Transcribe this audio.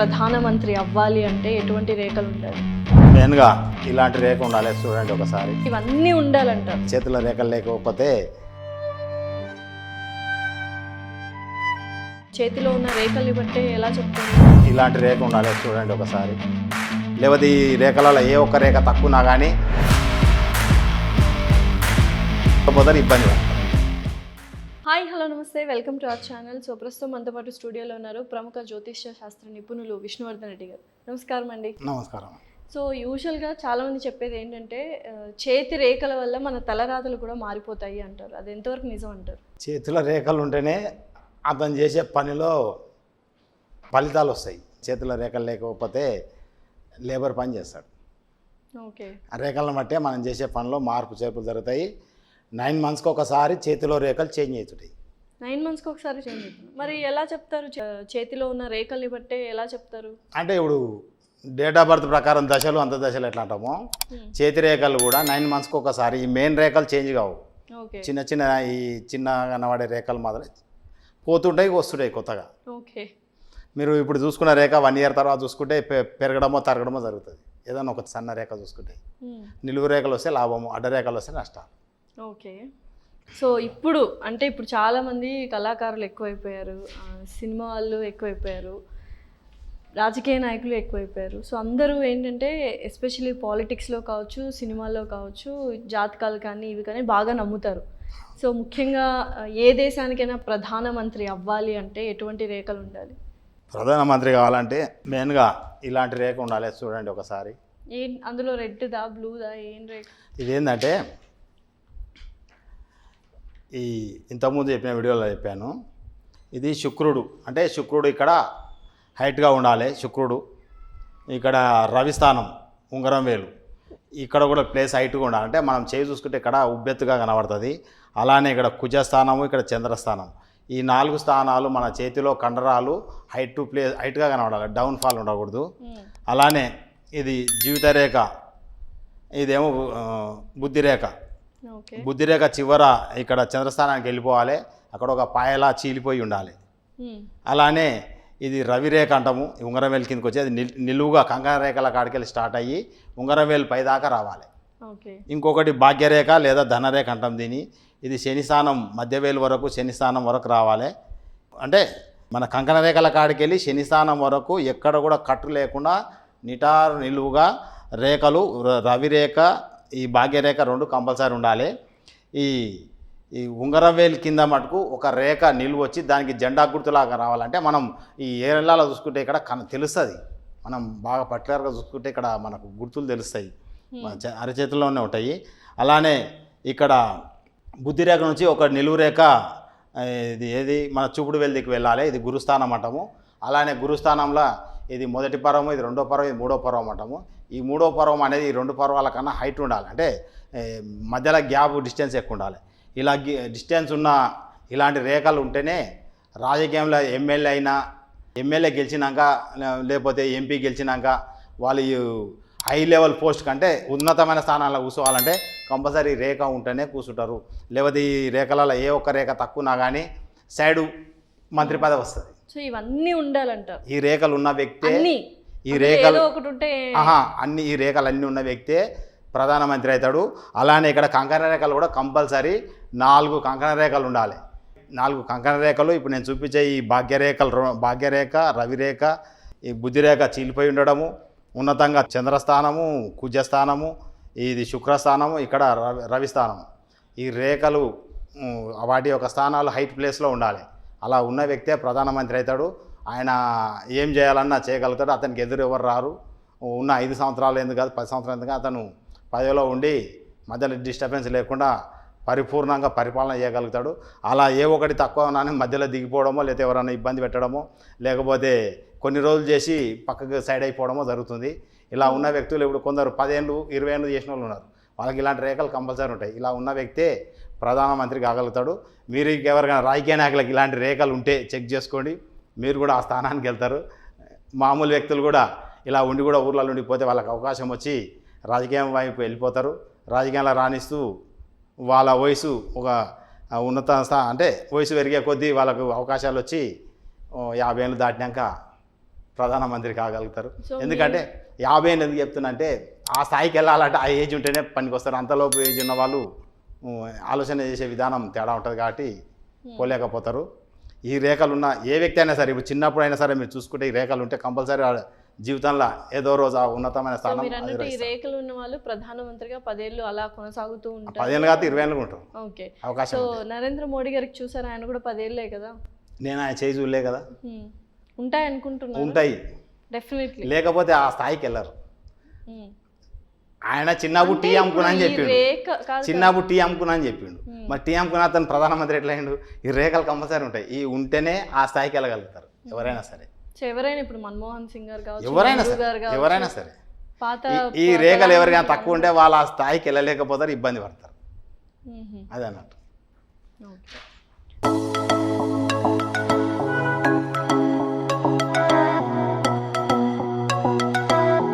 ప్రధానమంత్రి అవ్వాలి అంటే ఎటువంటి రేఖలు ఉండాలి మెయిన్గా ఇలాంటి రేఖ ఉండాలి చూడండి ఒకసారి. ఇవన్నీ ఉండాలంటారు. చేతుల రేఖలు లేకపోతే చేతిలో ఉన్న రేఖలు బట్టే ఎలా చెప్తారు? ఇలాంటి రేఖ ఉండాలి చూడండి ఒకసారి. లేకపోతే ఈ రేఖలలో ఏ ఒక్క రేఖ తక్కువనా కానీ ఇబ్బంది. హాయ్ హలో నమస్తే. Welcome to our channel. So ప్రస్తుతం మనతో పాటు స్టూడియోలో ఉన్నారు ప్రముఖ జ్యోతిష్య శాస్త్ర నిపుణులు విష్ణువర్ధన్ రెడ్డి గారు. నమస్కారం అండి. నమస్కారం. సో యూజువల్గా చాలామంది చెప్పేది ఏంటంటే చేతి రేఖల వల్ల మన తలరాతలు కూడా మారిపోతాయి అంటారు. అది ఎంతవరకు నిజం అంటారు? చేతుల రేఖలు ఉంటేనే అతను చేసే పనిలో ఫలితాలు వస్తాయి. చేతుల రేఖలు లేకపోతే లేబర్ పని చేస్తాడు. ఓకే. ఆ రేఖలను బట్టే మనం చేసే పనిలో మార్పు చేర్పులు జరుగుతాయి. నైన్ మంత్స్కి ఒకసారి చేతిలో రేఖలు చేంజ్ అవుతుంటాయి నైన్ మంత్స్కి ఒకసారి చేంజ్ అవుతుంది మరి ఎలా చెప్తారు? చేతిలో ఉన్న రేఖల్ని బట్టే ఎలా చెప్తారు? అంటే ఇప్పుడు డేట్ ఆఫ్ బర్త్ ప్రకారం దశలు అంత దశలు ఎట్లా అంటామో. చేతి రేఖలు కూడా నైన్ మంత్స్కి ఒకసారి ఈ మెయిన్ రేఖలు చేంజ్ కావు. చిన్న చిన్న ఈ చిన్న కనబడే రేఖలు మాత్రం పోతుంటాయి వస్తుంటాయి కొత్తగా. ఓకే. మీరు ఇప్పుడు చూసుకున్న రేఖ వన్ ఇయర్ తర్వాత చూసుకుంటే పెరగడమో తరగడమో జరుగుతుంది. ఏదైనా ఒక సన్న రేఖ చూసుకుంటే. నిలువు రేఖలు వస్తే లాభము అడ్డ రేఖలు వస్తే నష్టాలు. ఓకే. సో ఇప్పుడు అంటే ఇప్పుడు చాలామంది కళాకారులు ఎక్కువైపోయారు. సినిమా వాళ్ళు ఎక్కువైపోయారు. రాజకీయ నాయకులు ఎక్కువైపోయారు. సో అందరూ ఏంటంటే ఎస్పెషలీ పాలిటిక్స్లో కావచ్చు సినిమాల్లో కావచ్చు జాతకాలు కానీ ఇవి కానీ బాగా నమ్ముతారు. సో ముఖ్యంగా ఏ దేశానికైనా ప్రధానమంత్రి అవ్వాలి అంటే ఎటువంటి రేఖలు ఉండాలి? ప్రధానమంత్రి కావాలంటే మెయిన్గా ఇలాంటి రేఖ ఉండాలి. చూడండి ఒకసారి. ఏ అందులో రెడ్దా బ్లూదా ఏం రేఖ? ఇదేంటంటే ఈ ఇంతకుముందు చెప్పిన వీడియోలో చెప్పాను. ఇది శుక్రుడు. అంటే శుక్రుడు ఇక్కడ హైట్గా ఉండాలి. శుక్రుడు ఇక్కడ రవిస్థానం ఉంగరం వేలు. ఇక్కడ కూడా ప్లేస్ హైట్గా ఉండాలి. అంటే మనం చేయి చూసుకుంటే ఇక్కడ ఉబ్బెత్తుగా కనబడుతుంది. అలానే ఇక్కడ కుజస్థానము ఇక్కడ చంద్రస్థానం. ఈ నాలుగు స్థానాలు మన చేతిలో కండరాలు హైట్ టు ప్లేస్ హైట్గా కనబడాలి. డౌన్ ఫాల్ ఉండకూడదు. అలానే ఇది జీవిత రేఖ ఇదేమో ఆ, బుద్ధి రేఖ ఓకే. బుద్ధి రేఖ చివర ఇక్కడ చంద్రస్థానానికి వెళ్ళిపోవాలి. అక్కడ ఒక పాయలా చీలిపోయి ఉండాలి. అలానే ఇది రవి రేఖ అంటాము. ఈ ఉంగరం వేలు కిందకి వచ్చి అది నిల్- నిలువుగా కంకణ రేఖల కాడికెళ్ళి స్టార్ట్ అయ్యి ఉంగరం వేలు పైదాకా రావాలి. ఇంకొకటి భాగ్యరేఖ లేదా ధనరేఖ అంటాం దీన్ని. ఇది శని స్థానం మధ్య వేలు వరకు శని స్థానం వరకు రావాలి. అంటే మన కంకణ రేఖల కాడికి వెళ్ళి శని స్థానం వరకు ఎక్కడ కూడా కట్టు లేకుండా నిటారు నిలువుగా రేఖలు రవిరేఖ ఈ భాగ్యరేఖ రెండు కంపల్సరీ ఉండాలి. ఈ ఈ ఉంగరం వేలు కింద మటుకు ఒక రేఖ నిలువ వచ్చి దానికి జెండా గుర్తులాగా రావాలంటే మనం ఈ ఏరెల్లాలో చూసుకుంటే ఇక్కడ కన తెలుస్తుంది. మనం బాగా పర్టికులర్గా చూసుకుంటే ఇక్కడ మనకు గుర్తులు తెలుస్తాయి. అరచేతుల్లోనే ఉంటాయి. అలానే ఇక్కడ బుద్ధి రేఖ నుంచి ఒక నిలువు రేఖ ఇది ఏది? మన చూపుడు వెల్దికి వెళ్ళాలి. ఇది గురుస్థానం అంటాము అలానే గురుస్థానంలో ఇది మొదటి పర్వం ఇది రెండో పర్వం ఇది మూడో పర్వం అంటాము. ఈ మూడో పర్వం అనేది ఈ రెండు పర్వాల కన్నా హైట్ ఉండాలి. అంటే మధ్యలో గ్యాప్ డిస్టెన్స్ ఎక్కువ ఉండాలి. ఇలా డిస్టెన్స్ ఉన్న ఇలాంటి రేఖలు ఉంటేనే రాజకీయంలో ఎమ్మెల్యే అయినా ఎమ్మెల్యే గెలిచినాక లేకపోతే ఎంపీ గెలిచినాక వాళ్ళు ఈ హై లెవెల్ పోస్ట్ కంటే ఉన్నతమైన స్థానాల్లో కూర్చోవాలంటే కంపల్సరీ రేఖ ఉంటేనే కూర్చుంటారు. లేకపోతే ఈ రేఖలలో ఏ ఒక్క రేఖ తక్కువనా కానీ సైడు మంత్రి పదవి వస్తుంది. సో ఇవన్నీ ఉండాలంటారు ఈ రేఖలు ఉన్న వ్యక్తే అన్నీ. ఈ రేఖలు ఒకటి ఉంటే ఆహా అన్ని ఈ రేఖలు అన్నీ ఉన్న వ్యక్తే ప్రధానమంత్రి అవుతాడు. అలానే ఇక్కడ కంకణ రేఖలు కూడా కంపల్సరీ నాలుగు కంకణ రేఖలు ఉండాలి. నాలుగు కంకణ రేఖలు ఇప్పుడు నేను చూపించే ఈ భాగ్యరేఖలు భాగ్యరేఖ రవిరేఖ ఈ బుద్ధిరేఖ చీలిపోయి ఉండడము ఉన్నతంగా చంద్రస్థానము కుజస్థానము ఇది శుక్రస్థానము ఇక్కడ రవి రవిస్థానము ఈ రేఖలు వాటి యొక్క స్థానాలు హైట్ ప్లేస్లో ఉండాలి. అలా ఉన్న వ్యక్తే ప్రధానమంత్రి అవుతాడు. ఆయన ఏం చేయాలన్నా చేయగలుగుతాడు. అతనికి ఎదురు ఎవరు రారు. ఉన్న ఐదు సంవత్సరాలు ఎందుకు కాదు పది సంవత్సరాలు ఎందుకు అతను పదవిలో ఉండి మధ్యలో డిస్టర్బెన్స్ లేకుండా పరిపూర్ణంగా పరిపాలన చేయగలుగుతాడు. అలా ఏ ఒకటి తక్కువ ఉన్నాను మధ్యలో దిగిపోవడమో లేకపోతే ఎవరైనా ఇబ్బంది పెట్టడమో లేకపోతే కొన్ని రోజులు చేసి పక్కకు సైడ్ అయిపోవడమో జరుగుతుంది. ఇలా ఉన్న వ్యక్తులు ఇప్పుడు కొందరు పదేళ్ళు ఇరవై ఏళ్ళు చేసిన వాళ్ళు ఉన్నారు. వాళ్ళకి ఇలాంటి రేఖలు కంపల్సరీ ఉంటాయి. ఇలా ఉన్న వ్యక్తే ప్రధానమంత్రి కాగలుగుతాడు. మీరు ఎవరికైనా రాజకీయ నాయకులకు ఇలాంటి రేఖలు ఉంటే చెక్ చేసుకోండి. మీరు కూడా ఆ స్థానానికి వెళ్తారు. మామూలు వ్యక్తులు కూడా ఇలా ఉండి కూడా ఊర్లలో ఉండిపోతే వాళ్ళకి అవకాశం వచ్చి రాజకీయం వైపు వెళ్ళిపోతారు. రాజకీయాల్లో రాణిస్తూ వాళ్ళ వయసు ఒక ఉన్నత స్థా అంటే వయసు పెరిగే కొద్దీ వాళ్ళకు అవకాశాలు వచ్చి యాభై ఏళ్ళు దాటినాక ప్రధానమంత్రి కాగలుగుతారు. ఎందుకంటే యాభై ఎందుకు చెప్తున్నా అంటే ఆ స్థాయికి వెళ్ళాలంటే ఆ ఏజ్ ఉంటేనే పనికి వస్తారు అంతలోపు ఏజ్ ఉన్న వాళ్ళు ఆలోచన చేసే విధానం తేడా ఉంటుంది కాబట్టి పోలేకపోతారు. ఈ రేఖలు ఉన్న ఏ వ్యక్తి అయినా సరే ఇప్పుడు చిన్నప్పుడు అయినా సరే మీరు చూసుకుంటే ఈ రేఖలు ఉంటే కంపల్సరీ జీవితంలో ఏదో రోజు ఆ ఉన్నతమైన స్థానం. రేఖలు ఉన్న వాళ్ళు ప్రధానమంత్రిగా పదేళ్ళు అలా కొనసాగుతూ ఉంటారు. పదిహేను కాదు ఇరవై ఏళ్ళు ఉంటారు. ఓకే. అవకాశం. నరేంద్ర మోడీ గారికి చూసారు? ఆయన కూడా పదేళ్ళే కదా? నేను ఆయన చేయి చూడలే కదా. హ్మ్. ఉంటాయి అనుకుంటున్నారు ఉంటాయి. లేకపోతే ఆ స్థాయికి వెళ్ళరు. ఆయన చిన్నప్పుడు టీ అమ్ముకున్నా అని చెప్పిండు. చిన్నప్పుడు టీ అమ్ముకున్నా అని చెప్పిండు. మరి టీ అమ్ముకున్న అతను ప్రధానమంత్రి ఎట్లా అయిండు ఈ రేఖలు కంపల్సరీ ఉంటాయి. ఈ ఉంటేనే ఆ స్థాయికి వెళ్ళగలుగుతారు. ఎవరైనా సరే. ఎవరైనా ఇప్పుడు మన్మోహన్ సింగ్ గారు ఎవరైనా సరే. ఎవరైనా సరే. ఈ- రేఖలు ఎవరికైనా తక్కువ ఉంటే వాళ్ళు ఆ స్థాయికి వెళ్ళలేకపోతారు ఇబ్బంది పడతారు. మ్మ్. అది అన్నట్టు ఓకే